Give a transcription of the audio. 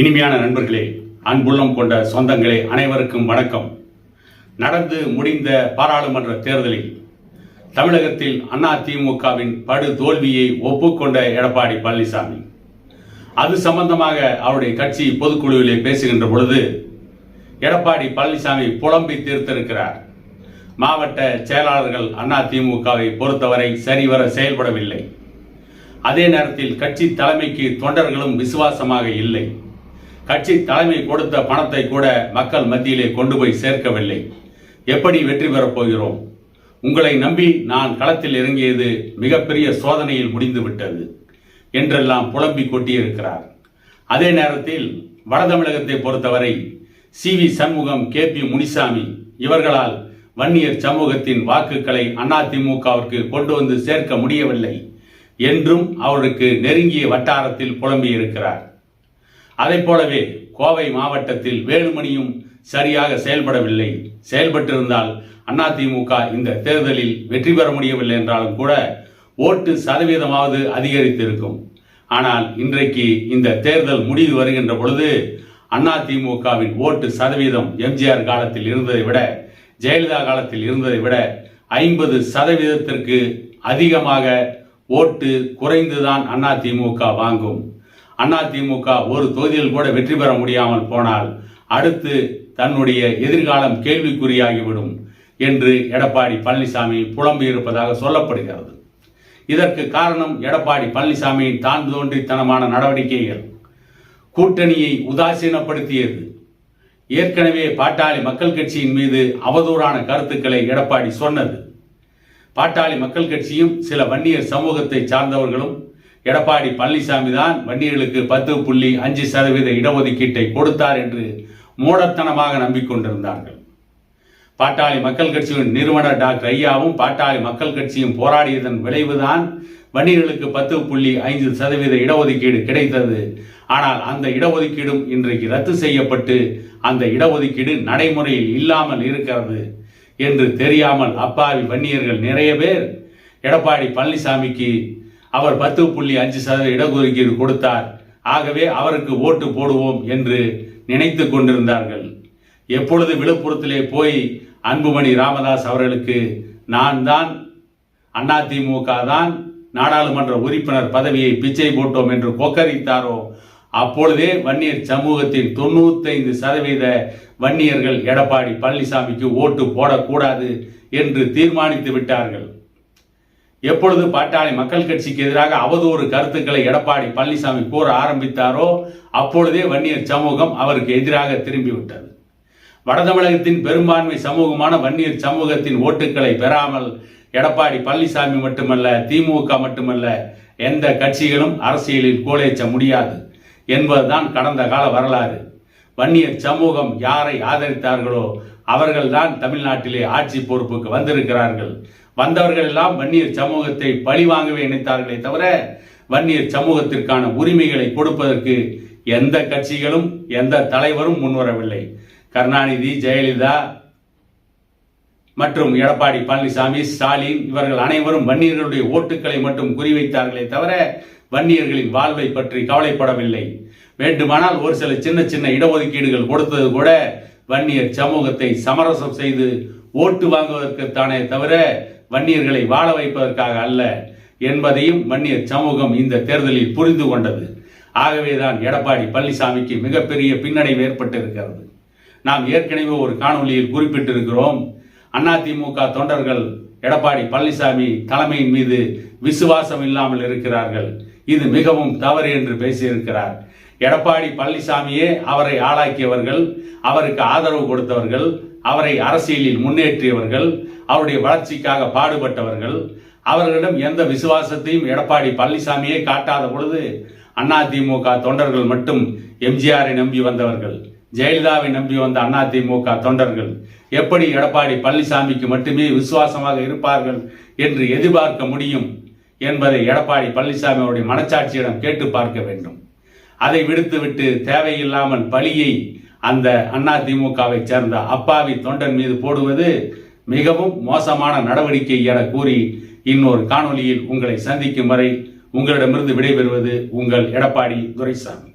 இனிமையான நண்பர்களே அன்புள்ளம் கொண்ட சொந்தங்களே அனைவருக்கும் வணக்கம். நடந்து முடிந்த பாராளுமன்ற தேர்தலில் தமிழகத்தில் அதிமுகவின் படு தோல்வியை ஒப்புக்கொண்ட எடப்பாடி பழனிசாமி. அது சம்பந்தமாக அவருடைய கட்சி பொதுக்குழுவிலே பேசுகின்ற பொழுது எடப்பாடி பழனிசாமி புலம்பி தீர்த்திருக்கிறார். மாவட்ட செயலாளர்கள் அதிமுகவை பொறுத்தவரை சரிவர செயல்படவில்லை. அதே நேரத்தில் கட்சி தலைமைக்கு தொண்டர்களும் விசுவாசமாக இல்லை. கட்சி தலைமை கொடுத்த பணத்தை கூட மக்கள் மத்தியிலே கொண்டு போய் சேர்க்கவில்லை. எப்படி வெற்றி பெறப் போகிறோம்? உங்களை நம்பி நான் களத்தில் இறங்கியது மிகப்பெரிய சோதனையில் முடிந்துவிட்டது என்றெல்லாம் புலம்பி கொட்டியிருக்கிறார் அதே நேரத்தில் வட தமிழகத்தை பொறுத்தவரை C V Shanmugam K P Munisamy இவர்களால் வன்னியர் சமூகத்தின் வாக்குகளை அதிமுகவிற்கு கொண்டு வந்து சேர்க்க முடியவில்லை என்றும் அவருக்கு நெருங்கிய வட்டாரத்தில் புலம்பியிருக்கிறார். அதை போலவே கோவை மாவட்டத்தில் வேலுமணியும் சரியாக செயல்படவில்லை. செயல்பட்டிருந்தால் அதிமுக இந்த தேர்தலில் வெற்றி பெற முடியவில்லை என்றாலும் கூட ஓட்டு சதவீதமாவது அதிகரித்திருக்கும். ஆனால் இன்றைக்கு இந்த தேர்தல் முடிவு வருகின்ற பொழுது அதிமுகவின் ஓட்டு சதவீதம் எம்ஜிஆர் காலத்தில் இருந்ததை விட ஜெயலலிதா காலத்தில் இருந்ததை விட ஐம்பது சதவீதத்திற்கு அதிகமாக ஓட்டு குறைந்துதான் அதிமுக வாங்கும். அதிமுக ஒரு தொகுதியில் கூட வெற்றி பெற முடியாமல் போனால் அடுத்து தன்னுடைய எதிர்காலம் கேள்விக்குறியாகிவிடும் என்று எடப்பாடி பழனிசாமி புலம்பியிருப்பதாக சொல்லப்படுகிறது. இதற்கு காரணம் எடப்பாடி பழனிசாமியின் தான் தோன்றித்தனமான நடவடிக்கைகள். கூட்டணியை உதாசீனப்படுத்தியது. ஏற்கனவே பாட்டாளி மக்கள் கட்சியின் மீது அவதூறான கருத்துக்களை எடப்பாடி சொன்னது. பாட்டாளி மக்கள் கட்சியும் சில வன்னியர் சமூகத்தை சார்ந்தவர்களும் எடப்பாடி பழனிசாமி தான் வன்னியர்களுக்கு பத்து புள்ளி அஞ்சு சதவீத இடஒதுக்கீட்டை கொடுத்தார் என்று மூடத்தனமாக நம்பிக்கொண்டிருந்தார்கள். பாட்டாளி மக்கள் கட்சியின் நிறுவனர் டாக்டர் ஐயாவும் பாட்டாளி மக்கள் கட்சியும் போராடியதன் விளைவுதான் வன்னியர்களுக்கு பத்து புள்ளி ஐந்து சதவீத இடஒதுக்கீடு கிடைத்தது. ஆனால் அந்த இடஒதுக்கீடும் இன்றைக்கு ரத்து செய்யப்பட்டு அந்த இடஒதுக்கீடு நடைமுறையில் இல்லாமல் இருக்கிறது என்று தெரியாமல் அப்பாவி வன்னியர்கள் நிறைய பேர் எடப்பாடி பழனிசாமிக்கு அவர் பத்து புள்ளி அஞ்சு சதவீத இடஒதுக்கீடு கொடுத்தார். ஆகவே அவருக்கு ஓட்டு போடுவோம் என்று நினைத்து கொண்டிருந்தார்கள். எப்பொழுது விழுப்புரத்திலே போய் அன்புமணி ராமதாஸ் அவர்களுக்கு நான் தான் அதிமுக தான் நாடாளுமன்ற உறுப்பினர் பதவியை பிச்சை போட்டோம் என்று கொக்கரித்தாரோ அப்பொழுதே வன்னியர் சமூகத்தின் தொண்ணூத்தைந்து சதவீத வன்னியர்கள் எடப்பாடி பழனிசாமிக்கு ஓட்டு போடக்கூடாது என்று தீர்மானித்து விட்டார்கள். எப்பொழுது பாட்டாளி மக்கள் கட்சிக்கு எதிராக அவதூறு கருத்துக்களை எடப்பாடி பழனிசாமி கூற ஆரம்பித்தாரோ அப்பொழுதே வன்னியர் சமூகம் அவருக்கு எதிராக திரும்பிவிட்டது. வட தமிழகத்தின் பெரும்பான்மை சமூகமான வன்னியர் சமூகத்தின் ஓட்டுக்களை பெறாமல் எடப்பாடி பழனிசாமி மட்டுமல்ல திமுக மட்டுமல்ல எந்த கட்சிகளும் அரசியலில் கோலேச்ச முடியாது என்பதுதான் கடந்த கால வரலாறு. வன்னியர் சமூகம் யாரை ஆதரித்தார்களோ அவர்கள்தான் தமிழ்நாட்டிலே ஆட்சி பொறுப்புக்கு வந்திருக்கிறார்கள் வந்தவர்கள் எல்லாம் வன்னியர் சமூகத்தை பழி வாங்கவே நினைத்தார்களே தவிர வன்னியர் சமூகத்திற்கான உரிமைகளை கொடுப்பதற்கு எந்த கட்சிகளும் எந்த தலைவரும் முன்வரவில்லை. கருணாநிதி ஜெயலலிதா மற்றும் எடப்பாடி பழனிசாமி ஸ்டாலின் இவர்கள் அனைவரும் வன்னியர்களுடைய ஓட்டுக்களை மட்டும் குறிவைத்தார்களே தவிர வன்னியர்களின் வாழ்வை பற்றி கவலைப்படவில்லை. வேண்டுமானால் ஒரு சில சின்ன சின்ன இடஒதுக்கீடுகள் கொடுத்தது கூட வன்னியர் சமூகத்தை சமரசம் செய்து ஓட்டு வாங்குவதற்குத்தானே தவிர வன்னியர்களை வாழ வைப்பதற்காக அல்ல என்பதையும் வன்னியர் சமூகம் இந்த தேர்தலில் புரிந்து கொண்டது. ஆகவேதான் எடப்பாடி பழனிசாமிக்கு மிகப்பெரிய பின்னடைவு ஏற்பட்டிருக்கிறது. நாம் ஏற்கனவே ஒரு காணொலியில் குறிப்பிட்டிருக்கிறோம் அதிமுக தொண்டர்கள் எடப்பாடி பழனிசாமி தலைமையின் மீது விசுவாசம் இல்லாமல் இருக்கிறார்கள். இது மிகவும் தவறு என்று பேசியிருக்கிறார். எடப்பாடி பழனிசாமியே அவரை ஆளாக்கியவர்கள் அவருக்கு ஆதரவு கொடுத்தவர்கள் அவரை அரசியலில் முன்னேற்றியவர்கள் அவருடைய வளர்ச்சிக்காக பாடுபட்டவர்கள் அவர்களிடம் எந்த விசுவாசத்தையும் எடப்பாடி பழனிசாமியே காட்டாத பொழுது அதிமுக தொண்டர்கள் மட்டும் எம்ஜிஆரை நம்பி வந்தவர்கள் ஜெயலலிதாவை நம்பி வந்த அதிமுக தொண்டர்கள் எப்படி எடப்பாடி பழனிசாமிக்கு மட்டுமே விசுவாசமாக இருப்பார்கள் என்று எதிர்பார்க்க முடியும் என்பதை எடப்பாடி பழனிசாமி அவருடைய மனச்சாட்சியிடம் கேட்டு பார்க்க வேண்டும். அதை விடுத்துவிட்டு தேவையில்லாமல் பழியை அந்த அதிமுகவை சேர்ந்த அப்பாவி தொண்டன் மீது போடுவது மிகவும் மோசமான நடவடிக்கை என கூறி இன்னொரு காணொலியில் உங்களை சந்திக்கும் வரை உங்களிடமிருந்து விடைபெறுவது உங்கள் எடப்பாடி துரைசாமி.